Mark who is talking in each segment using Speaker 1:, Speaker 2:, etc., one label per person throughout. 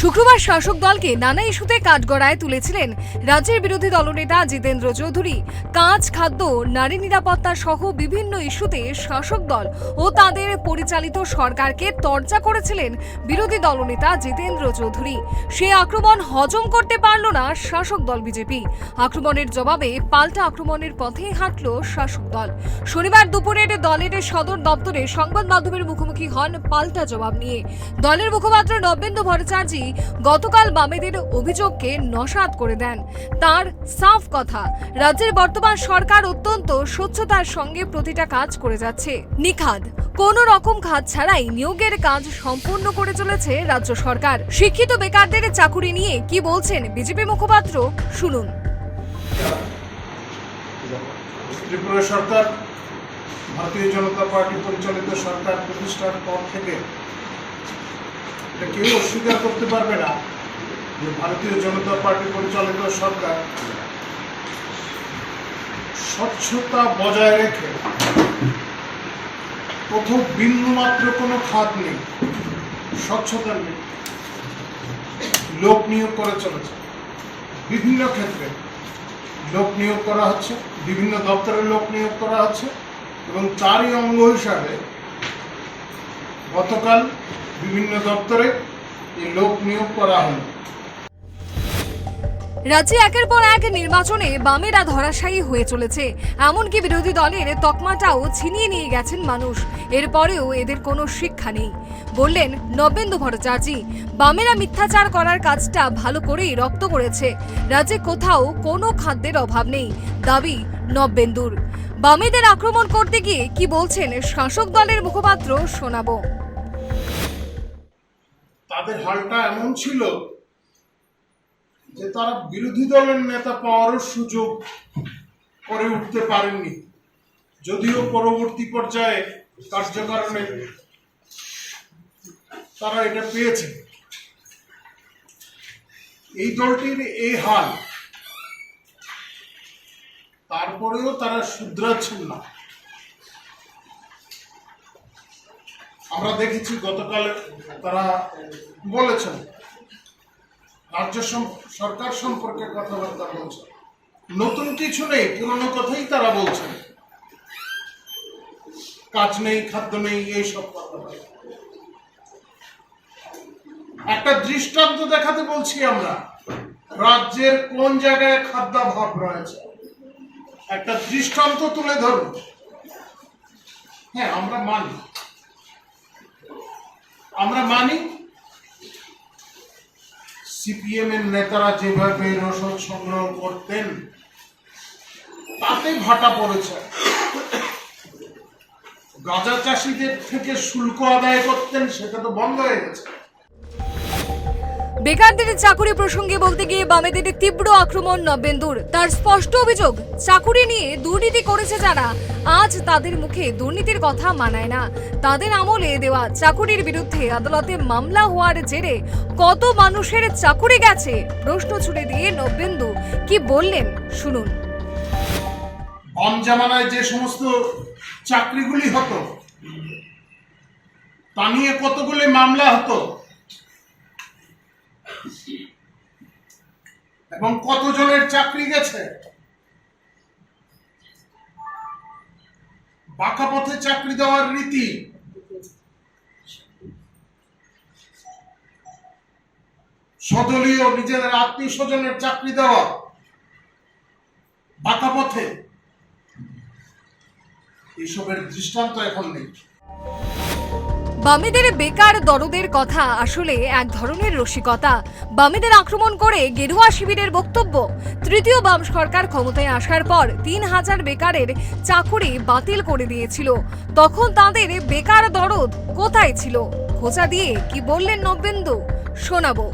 Speaker 1: শুক্রবার শাসক দলকে নানা ইস্যুতে কাঠগড়ায় তুলেছিলেন রাজ্যের বিরোধী দলনেতা জিতেন্দ্র চৌধুরী। কাঁচ, খাদ্য, নারী নিরাপত্তা সহ বিভিন্ন ইস্যুতে শাসক দল ও তাদের পরিচালিত সরকারকে তর্জা করেছিলেন বিরোধী দলনেতা জিতেন্দ্র চৌধুরী। সে আক্রমণ হজম করতে পারল না শাসক দল বিজেপি। আক্রমণের জবাবে পাল্টা আক্রমণের পথে হাঁটল শাসক দল। শনিবার দুপুরের দলের সদর দপ্তরে সংবাদ মাধ্যমের মুখোমুখি হন পাল্টা জবাব নিয়ে। দলের মুখপাত্র নবেন্দু ভট্টাচার্য গতকাল বামেদের অভিযোগকে নস্যাৎ করে দেন। তার সাফ কথা, রাজ্যের বর্তমান সরকার অত্যন্ত স্বচ্ছতার সঙ্গে প্রতিটা কাজ করে যাচ্ছে। নিখাদ, কোন রকম খাত ছাড়াই নিয়োগের কাজ সম্পূর্ণ করে চলেছে রাজ্য সরকার। শিক্ষিত বেকারদের চাকুরি নিয়ে কি বলছেন বিজেপি মুখপাত্র? শুনুন।
Speaker 2: ত্রিপুরা সরকার, ভারতীয় জনতা পার্টি পরিচালিত সরকার প্রতিষ্ঠার পর থেকে এটা কেউ অস্বীকার করতে পারবে না যে ভারতীয় জনতা পার্টি পরিচালিত সরকার স্বচ্ছতা বজায় রেখে কোথাও বিন্দুমাত্র কোনো খাত নেই, স্বচ্ছতা নেই, লোক নিয়োগ করে চলেছে। বিভিন্ন ক্ষেত্রে লোক নিয়োগ করা হচ্ছে, বিভিন্ন দপ্তরে লোক নিয়োগ করা হচ্ছে এবং তারই অঙ্গ হিসাবে গতকাল বিভিন্ন দপ্তরে এই লোক নিয়োগ করা হলো
Speaker 1: রাজ্যে একের পর এক নির্বাচনে বামেরা ধরাশায়ী হয়ে চলেছে। এমনকি বিরোধী দলের তকমাটাও ছিনিয়ে নিয়ে গেছেন মানুষ। এরপরেও এদের কোনো শিক্ষা নেই। বললেন নবেন্দু ভট্টাচার্য, বামেরা মিথ্যাচার করার কাজটা ভালো করেই রপ্ত করেছে। রাজ্যে কোথাও কোনো খাদ্যের অভাব নেই, দাবি নবেন্দুর। বামেদের আক্রমণ করতে গিয়ে কি বলছেন শাসক দলের মুখপাত্র শোনাবো।
Speaker 2: তাদের হালটা এমন ছিল যে তারা বিরোধী দলের নেতা পাওয়ারও সুযোগ করে উঠতে পারেননি। যদিও পরবর্তী পর্যায়ে কার্যকারণে তারা এটা পেয়েছে। এই দলটির এই হাল, তারপরেও তারা শুধরাচ্ছেন না। আমরা দেখেছি গতকাল তারা বলেছেন, রাজ্য সরকার সম্পর্কে কথাবার্তা বলছেন। নতুন কিছু নেই, পুরনো কথাই তারা বলছেন। কাজ নেই, খাদ্য নেই এইসব কথাবার্তা একটা দৃষ্টান্ত দেখাতে বলছি আমরা, রাজ্যের কোন জায়গায় খাদ্যাভাব রয়েছে? একটা দৃষ্টান্ত তুলে ধরুন। হ্যাঁ আমরা মানি। আমরা মানি সিপিএম এর নেতারা যেভাবে রসদ সংগ্রহ করতেন, তাতে ভাটা পড়েছে। গাঁজা চাষিদের থেকে শুল্ক আদায় করতেন, সেটা তো বন্ধ হয়ে গেছে।
Speaker 1: বেকারদের চাকুরি প্রসঙ্গে বলতে গিয়ে বামেদের তীব্র আক্রমণ নবেন্দুর তার স্পষ্ট অভিযোগ, চাকুরি নিয়ে দুর্নীতি করেছে যারা, আজ তাদের মুখে দুর্নীতির কথা মানায় না। তাদের আমলে দেওয়া চাকুরির বিরুদ্ধে আদালতে মামলা হওয়ার জেরে কত মানুষের চাকুরি গেছে? প্রশ্ন ছুড়ে দিয়ে নবেন্দু কি বললেন শুনুন।
Speaker 2: জামানায় যে সমস্ত চাকরিগুলি হতো, তা নিয়ে কতগুলি মামলা হতো এবং কতজনের চাকরি গেছে? বাঁকা পথে চাকরি দেওয়ার রীতি। সদলীয় নিজেদের আত্মীয় স্বজনের চাকরি দেওয়া। বাঁকা পথে। এইসবের দৃষ্টান্ত এখন নেই।
Speaker 1: বামেদের বেকার দরদের কথা আসলে এক ধরনের রসিকতা। বামেদের আক্রমণ করে গেরুয়া শিবিরের বক্তব্য। তৃতীয় বাম সরকার ক্ষমতায় আসার পর তিন হাজার বেকারের চাকুরি বাতিল করে দিয়েছিল। তখন তাদের বেকার দরদ কোথায় ছিল? খোঁচা দিয়ে কি বললেন নবেন্দু শোনাবো।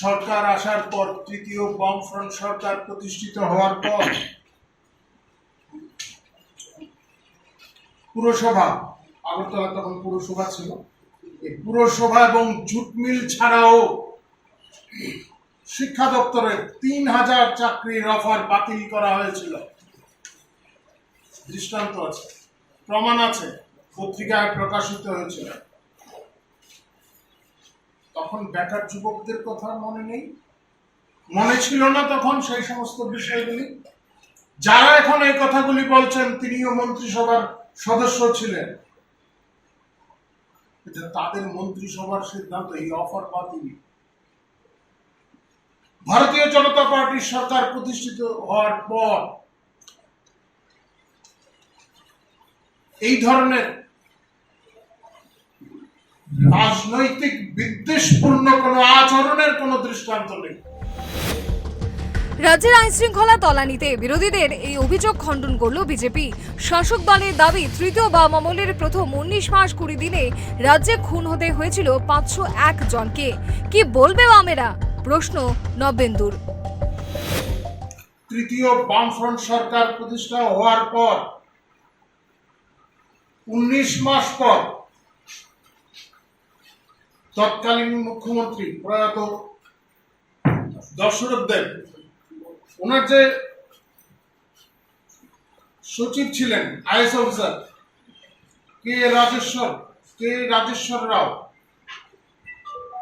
Speaker 2: সরকার আসার পর তৃতীয় বামফ্রন্ট সরকার প্রতিষ্ঠিত হওয়ার পর পুরসভা, আগরতলা তখন পুরসভা ছিল। এই পুরসভা এবং জুট মিল ছাড়াও শিক্ষা দপ্তরের তিন হাজার চাকরির অফার বাতিল করা হয়েছিল। দৃষ্টান্ত আছে, প্রমাণ আছে, পত্রিকায় প্রকাশিত হয়েছিল। তখন বেকার যুবকদের কথা মনে নেই। মনে ছিল না তখন সেই সমস্ত বিষয়গুলি। যারা এখন এই কথাগুলি বলছেন, তিনিও মন্ত্রিসভার সদস্য ছিলেন। তাদের মন্ত্রিসভার সিদ্ধান্ত, এই অফার বাতিল ভারতীয় জনতা পার্টির সরকার প্রতিষ্ঠিত হওয়ার পর এই ধরনের রাজনৈতিক বিদ্বেষপূর্ণ কোনো আচরণের কোনো দৃষ্টান্ত নেই।
Speaker 1: রাজ্যের আইন শৃঙ্খলা তলানিতে বিরোধীদের এই অভিযোগ খণ্ডন করল বিজেপি। শাসক দলের দাবি, তৃতীয় বাম আমলের প্রথম উনিশ মাস কুড়ি দিনে রাজ্যে খুন হতে হয়েছিল পাঁচশো এক জনকে। কি বলবে বামেরা? প্রশ্ন নবেন্দুর।
Speaker 2: তৃতীয় বামফ্রন্ট সরকার প্রতিষ্ঠা হওয়ার পর, উনিশ মাস পর তৎকালীন মুখ্যমন্ত্রী প্রয়াত দশরথ দেব ওনার যে সচিব ছিলেন IAS officer, K Rajeshwar K Rajeshwar Rao,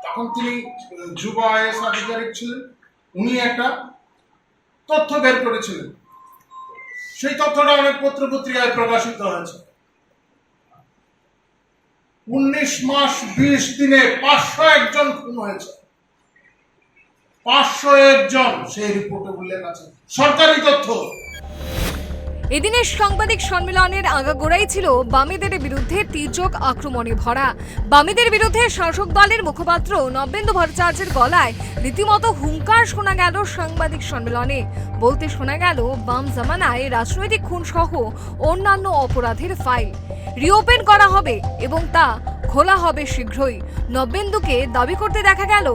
Speaker 2: তখন তিনি যুব আইএস আধিকারিক ছিলেন। উনি একটা তথ্য বের করেছিলেন। সেই তথ্যটা অনেক পত্র পত্রিকায় প্রকাশিত হয়েছে। উনিশ মাস বিশ দিনে পাঁচশো একজন খুন হয়েছে। পাঁচশো একজন সেই রিপোর্টে উল্লেখ আছে। সরকারি তথ্য।
Speaker 1: এদিনের সাংবাদিক সম্মেলনের আগাগোড়াই ছিল বামেদের বিরুদ্ধে তীর্যক আক্রমণে ভরা। বামেদের বিরুদ্ধে শাসক দলের মুখপাত্র নবেন্দু ভট্টাচার্যের গলায় রীতিমতো হুঙ্কার শোনা গেল সাংবাদিক সম্মেলনে। বলতে শোনা গেল বাম জামানায় রাজনৈতিক খুন সহ অন্যান্য অপরাধের ফাইল। রিওপেন করা হবে এবং তা খোলা হবে শীঘ্রই। নবেন্দুকে দাবি করতে দেখা গেল,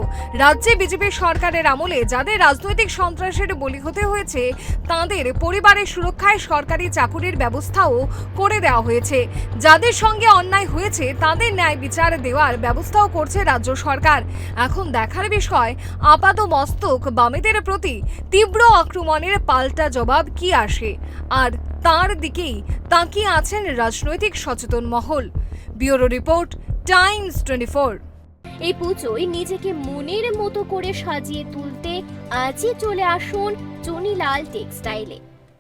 Speaker 1: রাজ্যে বিজেপি সরকারের আমলে যাদের রাজনৈতিক সন্ত্রাসের বলি হতে হয়েছে, তাদের পরিবারের সুরক্ষায় সরকারি চাকুরির ব্যবস্থাও করে দেওয়া হয়েছে। যাদের সঙ্গে অন্যায় হয়েছে, তাদের ন্যায় বিচার দেওয়ার ব্যবস্থাও করছে রাজ্য সরকার। এখন দেখার বিষয় আপাত মস্তক বামেদের প্রতি তীব্র আক্রমণের পাল্টা জবাব কি আসে? আর তার দিকেই তাকিয়ে আছেন রাজনৈতিক সচেতন মহল। Bureau report Times twenty four
Speaker 3: এই পুজোয় নিজেকে মনের মতো করে সাজিয়ে তুলতে আজই চলে আসুন চনিলাল টেক্সটাইলে।